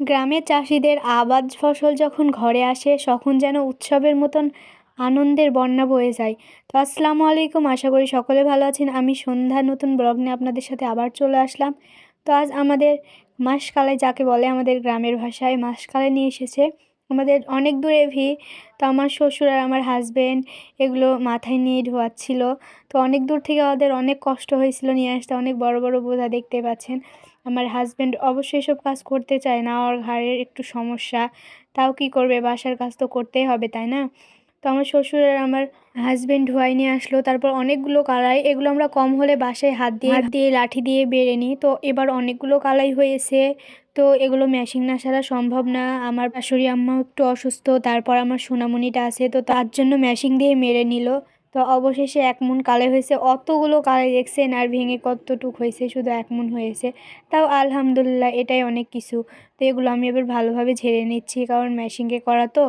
গ্রামের চাষিদের আবাদ ফসল যখন ঘরে আসে, তখন যেন উৎসবের মতন আনন্দের বন্যা বয়ে যায়। তো আসসালামু আলাইকুম, আশা করি সকলে ভালো আছেন। আমি সন্ধ্যা, নতুন ব্লগ নিয়ে আপনাদের সাথে আবার চলে আসলাম। তো আজ আমাদের মাসকালাই যাকে বলে আমাদের গ্রামের ভাষায় মাসকালাই নিয়ে এসেছে। আমাদের অনেক দূরে ভি তো আমার শ্বশুর আর আমার হাজব্যান্ড এগুলো মাথায় নিয়ে ধোয়াচ্ছিল। তো অনেক দূর থেকে ওদের অনেক কষ্ট হয়েছিল নিয়ে আসতে। অনেক বড় বড় বোঝা দেখতে পাচ্ছেন। আমার হাজব্যান্ড অবশ্যই এসব কাজ করতে চায় না ওর ঘাড়ের একটু সমস্যা তাও কি করবে? বাসার কাজ তো করতেই হবে তাই না? তো আমার শ্বশুর আর আমার হাজব্যান্ড ধোয়াই নিয়ে আসলো তারপর অনেকগুলো কালাই এগুলো আমরা কম হলে বাসায় হাত দিয়ে হাত দিয়ে। লাঠি দিয়ে বেড়ে নিই। তো এবার অনেকগুলো কালাই হয়েছে তো এগুলো মেশিন না ছাড়া সম্ভব না। আমার শাশুড়ি আম্মাও একটু অসুস্থ তারপর আমার সোনামণিটা আছে তো তার জন্য মেশিন দিয়ে মেরে নিল। তো অবশেষে এক মন কালাই হয়েছে। অতগুলো কালে দেখছেন আর ভেঙে কতটুক হয়েছে, শুধু এক মন হয়েছে। তাও আলহামদুলিল্লাহ এটাই অনেক কিছু। তো এগুলো আমি এবার ভালোভাবে ঝেড়ে নিচ্ছি, কারণ মেশিনকে করা তো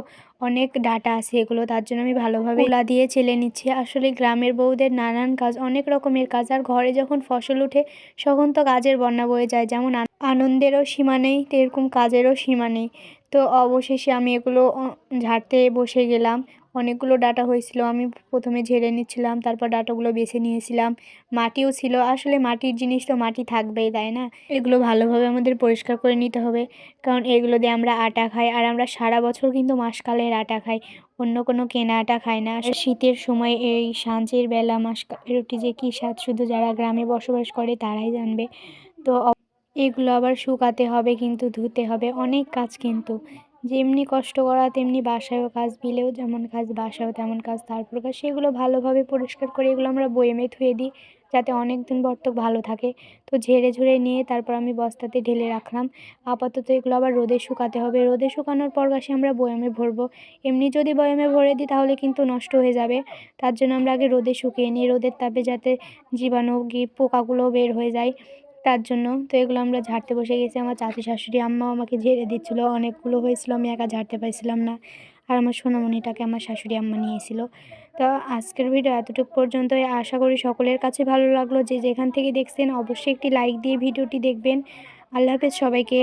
অনেক ডাটা আছে এগুলো, তার জন্য আমি ভালোভাবে ওলা দিয়ে ছেলে নিচ্ছি। আসলে গ্রামের বউদের নানান কাজ, অনেক রকমের কাজ। আর ঘরে যখন ফসল উঠে, তখন তো কাজের বন্যা বয়ে যায়। যেমন আনন্দেরও সীমা নেই, তো এরকম কাজেরও সীমা নেই। তো অবশেষে আমি এগুলো ঝাড়তে বসে গেলাম। অনেকগুলো ডাটা হয়েছিল, আমি প্রথমে ঝেড়ে নিচ্ছিলাম, তারপর ডাটাগুলো বেছে নিয়েছিলাম। মাটিও ছিল, আসলে মাটির জিনিস তো মাটি থাকবেই, তাই না? এগুলো ভালোভাবে আমাদের পরিষ্কার করে নিতে হবে, কারণ এগুলো দিয়ে আমরা আটা খাই, আর আমরা সারা বছর কিন্তু মাসকালের আটা খাই, অন্য কোনো কেনা আটা খাই না। শীতের সময় এই সাঁঝের বেলা, মাসকালের রুটি যে কী স্বাদ, শুধু যারা গ্রামে বসবাস করে তারাই জানবে। তো এগুলো আবার শুকাতে হবে, কিন্তু ধুতে হবে, অনেক কাজ কিন্তু। যেমনি কষ্ট করা, তেমনি বাসায়ও কাজ, বিলেও যেমন কাজ, বাসায়ও তেমন কাজ তারপর কাজ সেগুলো ভালোভাবে পরিষ্কার করে এগুলো আমরা বয়েমে ধুয়ে দিই, যাতে অনেক দিন বর্তক ভালো থাকে। তো ঝেড়ে ঝুড়ে নিয়ে তারপর আমি বস্তাতে ঢেলে রাখলাম। আপাতত এগুলো আবার রোদে শুকাতে হবে। রোদে শুকানোর পর গাছে আমরা বয়ামে ভরবো। এমনি যদি বয়ামে ভরে দিই, তাহলে কিন্তু নষ্ট হয়ে যাবে। তার জন্য আমরা আগে রোদে শুকিয়ে নিই। রোদের তাপে যাতে জীবাণু, পোকাগুলো বের হয়ে যায়। তার জন্য। তো এগুলো আমরা ঝাড়তে বসে গেছি। আমার চাচি, শাশুড়ি, আম্মাও আমাকে ঝেড়ে দিচ্ছিল। অনেকগুলো হয়েছিল, আমি একা ঝাড়তে পারছিলাম না। আর আমার সোনামণিটাকে আমার শাশুড়ি, আম্মা নিয়েছিল। তো আজকের ভিডিও এতটুকু পর্যন্ত আশা করি সকলের কাছে ভালো লাগল। যে যেখান থেকে দেখছেন, অবশ্যই একটি লাইক দিয়ে ভিডিওটি দেখবেন। আল্লাহ হাফেজ সবাইকে।